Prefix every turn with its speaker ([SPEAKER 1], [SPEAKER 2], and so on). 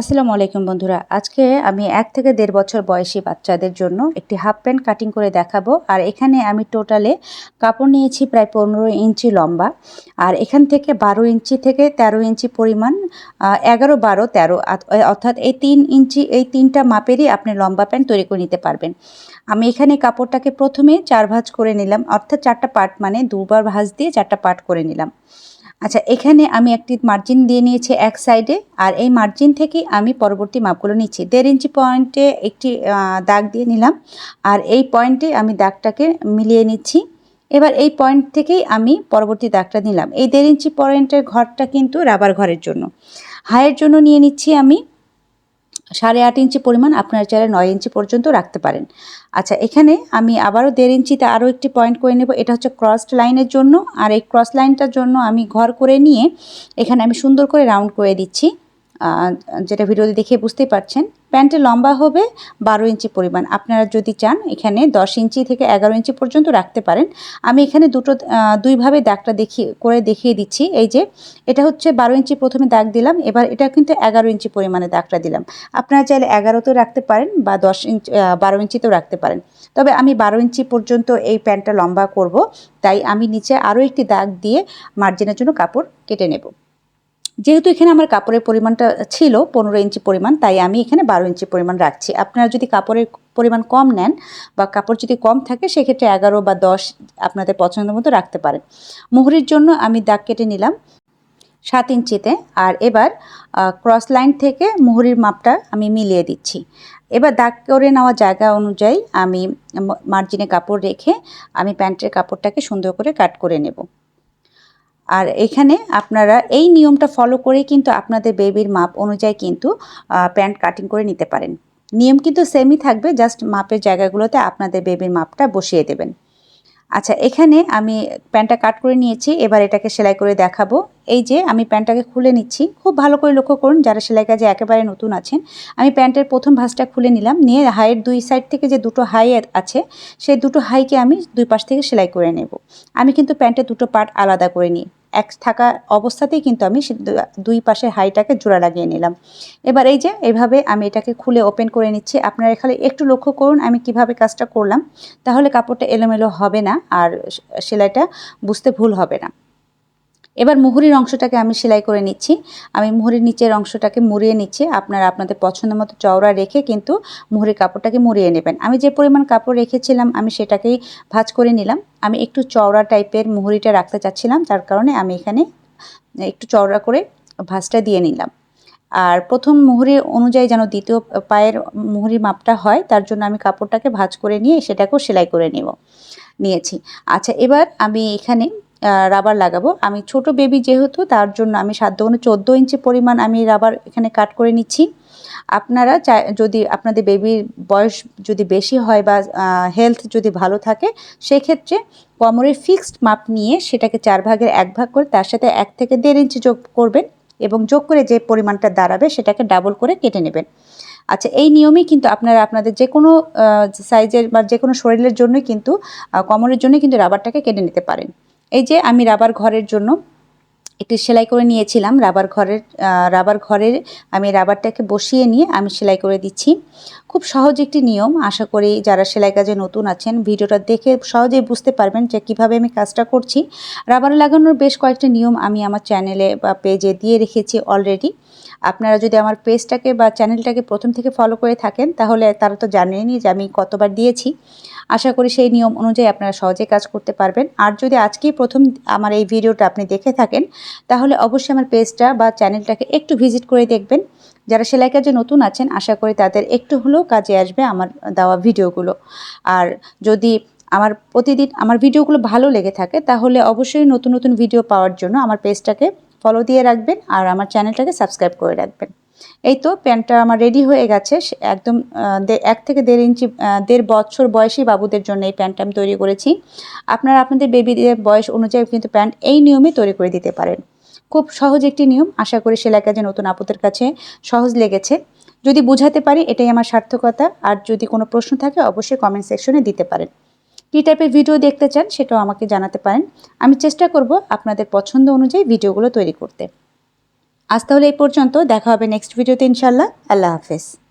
[SPEAKER 1] আসসালামু আলাইকুম বন্ধুরা। আজকে আমি এক থেকে দেড় বছর বয়সী বাচ্চাদের জন্য একটি হাফ প্যান্ট কাটিং করে দেখাবো। আর এখানে আমি টোটালে কাপড় নিয়েছি প্রায় পনেরো ইঞ্চি লম্বা। আর এখান থেকে বারো ইঞ্চি থেকে তেরো ইঞ্চি পরিমাণ এগারো, বারো, তেরো অর্থাৎ এই তিন ইঞ্চি, এই তিনটা মাপেরই আপনি লম্বা প্যান্ট তৈরি করে নিতে পারবেন। আমি এখানে কাপড়টাকে প্রথমে চার ভাঁজ করে নিলাম, অর্থাৎ চারটা পার্ট মানে দুবার ভাঁজ দিয়ে চারটা পার্ট করে নিলাম। আচ্ছা এখানে আমি একটি মার্জিন দিয়ে নিয়েছি এক সাইডে আর এই মার্জিন থেকে আমি পরবর্তী মাপগুলো নিচ্ছি। দেড় ইঞ্চি পয়েন্টে একটি দাগ দিয়ে নিলাম, আর এই পয়েন্টে আমি দাগটাকে মিলিয়ে নিচ্ছি। এবার এই পয়েন্ট থেকেই আমি পরবর্তী দাগটা নিলাম। এই দেড় ইঞ্চি পয়েন্টের ঘরটা কিন্তু রাবার ঘরের জন্য। হায়ের জন্য নিয়ে নিচ্ছি আমি সাড়ে আট ইঞ্চি পরিমাণ আপনার চাইলে নয় ইঞ্চি পর্যন্ত রাখতে পারেন। আচ্ছা এখানে আমি আবারও দেড় ইঞ্চিতে আরও একটি পয়েন্ট করে নেব। এটা হচ্ছে ক্রসড লাইনের জন্য। আর এই ক্রস লাইনটার জন্য আমি ঘর করে নিয়ে এখানে আমি সুন্দর করে রাউন্ড করে দিচ্ছি। যেটা ভিডিওতে দেখে বুঝতেই পারছেন। প্যান্টের লম্বা হবে, বারো ইঞ্চি পরিমাণ। আপনারা যদি চান, এখানে দশ ইঞ্চি থেকে এগারো ইঞ্চি পর্যন্ত রাখতে পারেন। আমি এখানে দুটো দুইভাবে দাগটা দেখিয়ে করে দেখিয়ে দিচ্ছি। এই যে, এটা হচ্ছে বারো ইঞ্চি প্রথমে দাগ দিলাম, এবার এটা কিন্তু এগারো ইঞ্চি পরিমাণে দাগটা দিলাম। আপনারা চাইলে এগারোতেও রাখতে পারেন বা দশ ইঞ্চি বারো ইঞ্চিতেও রাখতে পারেন। তবে আমি বারো ইঞ্চি পর্যন্ত এই প্যান্টটা লম্বা করব, তাই আমি নিচে আরও একটি দাগ দিয়ে মার্জিনের জন্য কাপড় কেটে নেব। যেহেতু এখানে আমার কাপড়ের পরিমাণটা ছিল পনেরো ইঞ্চি পরিমাণ, তাই আমি এখানে বারো ইঞ্চি পরিমাণ রাখছি। আপনারা যদি কাপড়ের পরিমাণ কম নেন বা কাপড় যদি কম থাকে, সেক্ষেত্রে এগারো বা দশ আপনাদের পছন্দ মতো রাখতে পারেন। মুহুরির জন্য আমি দাগ কেটে নিলাম সাত ইঞ্চিতে আর এবার ক্রস লাইন থেকে মুহুরির মাপটা আমি মিলিয়ে দিচ্ছি। এবার দাগ করে নেওয়া জায়গা অনুযায়ী আমি মার্জিনে কাপড় রেখে আমি প্যান্টের কাপড়টাকে সুন্দর করে কাট করে নেব। আর এখানে আপনারা এই নিয়মটা ফলো করে কিন্তু আপনাদের বেবির মাপ অনুযায়ী কিন্তু প্যান্ট কাটিং করে নিতে পারেন। নিয়ম কিন্তু সেমই থাকবে জাস্ট মাপের জায়গাগুলোতে আপনাদের বেবির মাপটা বসিয়ে দেবেন। আচ্ছা এখানে আমি প্যান্টটা কাট করে নিয়েছি, এবার এটাকে সেলাই করে দেখাবো। এই যে, আমি প্যান্টটাকে খুলে নিচ্ছি। খুব ভালো করে লক্ষ্য করুন, যারা সেলাই কাজে একেবারে নতুন আছেন, আমি প্যান্টের প্রথম ভাঁজটা খুলে নিলাম, নিয়ে হাইয়ের দুই সাইড থেকে যে দুটো হাই আছে, সেই দুটো হাইকে আমি দুই পাশ থেকে সেলাই করে নেব। আমি কিন্তু প্যান্টের দুটো পার্ট আলাদা করে নিই। এক থাকা অবস্থাতেই কিন্তু আমি দুই পাশের হাইটাকে জোড়া লাগিয়ে নিলাম। এবার এই যে, এভাবে আমি এটাকে খুলে ওপেন করে নিচ্ছি। আপনারা এখানে একটু লক্ষ্য করুন আমি কীভাবে কাজটা করলাম। তাহলে কাপড়টা এলোমেলো হবে না আর সেলাইটা বুঝতে ভুল হবে না। এবার মুহুরির অংশটাকে আমি সেলাই করে নিচ্ছি। আমি মুহুরির নিচের অংশটাকে মুড়িয়ে নিচ্ছি। আপনারা আপনাদের পছন্দ মতো চওড়া রেখে কিন্তু মুহুরির কাপড়টাকে মুড়িয়ে নেবেন। আমি যে পরিমাণ কাপড় রেখেছিলাম, আমি সেটাকেই ভাঁজ করে নিলাম। আমি একটু চওড়া টাইপের মুহুরিটা রাখতে চাচ্ছিলাম, যার কারণে আমি এখানে একটু চওড়া করে ভাঁজটা দিয়ে নিলাম। আর প্রথম মুহুরি অনুযায়ী যেন দ্বিতীয় পায়ের মুহুরি মাপটা হয়, তার জন্য আমি কাপড়টাকে ভাজ করে নিয়ে সেটাকেও সেলাই করে নেব, নিয়েছি। আচ্ছা এবার আমি এখানে রাবার লাগাবো। আমি ছোট বেবি যেহেতু, তার জন্য আমি সাধ্য কোনো চোদ্দ ইঞ্চি পরিমাণ আমি রাবার এখানে কাট করে নিচ্ছি। আপনারা চাই, যদি আপনাদের বেবির বয়স যদি বেশি হয় বা হেলথ যদি ভালো থাকে, সেক্ষেত্রে কোমরের ফিক্সড মাপ নিয়ে সেটাকে চার ভাগের এক ভাগ করে তার সাথে এক থেকে দেড় ইঞ্চি যোগ করবেন এবং যোগ করে যে পরিমাণটা দাঁড়াবে সেটাকে ডাবল করে কেটে নেবেন। আচ্ছা এই নিয়মেই কিন্তু আপনারা আপনাদের যে কোনো সাইজের বা যে কোনো শরীরের জন্যই কিন্তু কোমরের জন্য কিন্তু রাবারটাকে কেটে নিতে পারেন। এই যে আমি রাবার ঘরের জন্য একটি সেলাই করে নিয়েছিলাম, রাবার ঘরের রাবার ঘরের আমি রাবারটাকে বসিয়ে নিয়ে আমি সেলাই করে দিচ্ছি। খুব সহজ একটি নিয়ম। আশা করি যারা সেলাই কাজে নতুন আছেন, ভিডিওটা দেখে সহজেই বুঝতে পারবেন যে কীভাবে আমি কাজটা করছি। রাবার লাগানোর বেশ কয়েকটি নিয়ম আমি আমার চ্যানেলে বা পেজে দিয়ে রেখেছি অলরেডি আপনারা যদি আমার পেজটাকে বা চ্যানেলটাকে প্রথম থেকে ফলো করে থাকেন, তাহলে তারা তো জানেনই যে আমি কতবার দিয়েছি। আশা করি সেই নিয়ম অনুযায়ী আপনারা সহজে কাজ করতে পারবেন। আর যদি আজকেই প্রথম আমার এই ভিডিওটা আপনি দেখে থাকেন, তাহলে অবশ্যই আমার পেজটা বা চ্যানেলটাকে একটু ভিজিট করে দেখবেন। যারা সেলাই কাজে নতুন আছেন, আশা করি তাদের একটু হলেও কাজে আসবে আমার দেওয়া ভিডিওগুলো। আর যদি আমার প্রতিদিন আমার ভিডিওগুলো ভালো লেগে থাকে, তাহলে অবশ্যই নতুন নতুন ভিডিও পাওয়ার জন্য আমার পেজটাকে ফলো দিয়ে রাখবেন আর আমার চ্যানেলটাকে সাবস্ক্রাইব করে রাখবেন। এই তো প্যান্টটা আমার রেডি হয়ে গেছে একদম এক থেকে দেড় ইঞ্চি দেড় বছর বয়সী বাবুদের জন্য এই প্যান্টটা আমি তৈরি করেছি। আপনারা আপনাদের বেবিদের বয়স অনুযায়ী কিন্তু প্যান্ট এই নিয়মে তৈরি করে দিতে পারেন। খুব সহজ একটি নিয়ম। আশা করি সেলাই যে নতুন আপুদের কাছে সহজ লেগেছে। যদি বুঝাতে পারি, এটাই আমার সার্থকতা। আর যদি কোনো প্রশ্ন থাকে, অবশ্যই কমেন্ট সেকশনে দিতে পারেন। কী টাইপের ভিডিও দেখতে চান, সেটাও আমাকে জানাতে পারেন। আমি চেষ্টা করব আপনাদের পছন্দ অনুযায়ী ভিডিওগুলো তৈরি করতে। আজ তাহলে এই পর্যন্ত। দেখা হবে নেক্সট ভিডিওতে ইনশাল্লাহ আল্লাহ হাফেজ।